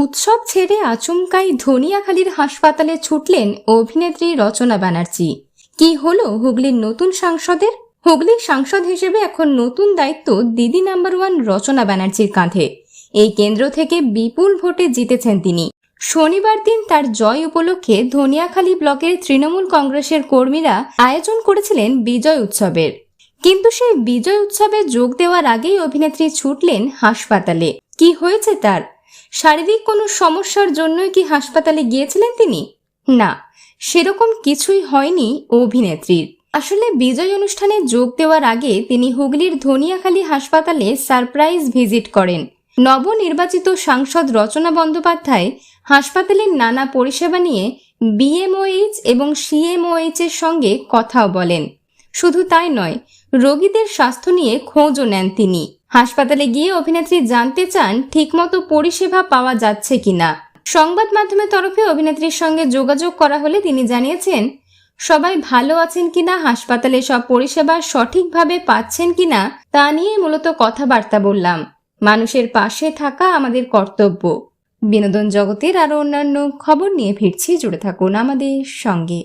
উৎসব ছেড়ে আচমকাই ধনিয়াখালীর হাসপাতালে ছুটলেন অভিনেত্রী রচনা ব্যানার্জি। কি হলো হুগলির নতুন সাংসদের? হুগলির সাংসদ হিসেবে এখন নতুন দায়িত্ব দিদি নাম্বার ওয়ান রচনা ব্যানার্জির কাঁধে। এই কেন্দ্র থেকে বিপুল ভোটে জিতেছেন তিনি। শনিবার দিন তার জয় উপলক্ষে ধনিয়াখালী ব্লকের তৃণমূল কংগ্রেসের কর্মীরা আয়োজন করেছিলেন বিজয় উৎসবের। কিন্তু সেই বিজয় উৎসবে যোগ দেওয়ার আগেই অভিনেত্রী ছুটলেন হাসপাতালে। কি হয়েছে তার? শারীরিক কোনো সমস্যার জন্যই কি হাসপাতালে গিয়েছিলেন তিনি? না, সেরকম কিছুই হয়নি অভিনেত্রীর। আসলে বিজয় অনুষ্ঠানে যোগ দেওয়ার আগে তিনি হুগলির ধনিয়াখালী হাসপাতালে সারপ্রাইজ ভিজিট করেন। নবনির্বাচিত সাংসদ রচনা বন্দ্যোপাধ্যায় হাসপাতালের নানা পরিষেবা নিয়ে বিএমওএইচ এবং সিএমওএইচ এর সঙ্গে কথাও বলেন। শুধু তাই নয়, রোগীদের স্বাস্থ্য নিয়ে খোঁজও নেন তিনি। হাসপাতালে গিয়ে অভিনেত্রী জানতে চান ঠিকমতো পরিষেবা পাওয়া যাচ্ছে কিনা। সংবাদ মাধ্যমের তরফে অভিনেত্রীর সঙ্গে যোগাযোগ করা হলে তিনি জানিয়েছেন, সবাই ভালো আছেন কিনা, হাসপাতালে সব পরিষেবা সঠিকভাবে পাচ্ছেন কিনা, তা নিয়ে মূলত কথাবার্তা বললাম। মানুষের পাশে থাকা আমাদের কর্তব্য। বিনোদন জগতের আরও অন্যান্য খবর নিয়ে ফিরছি, জুড়ে থাকুন আমাদের সঙ্গে।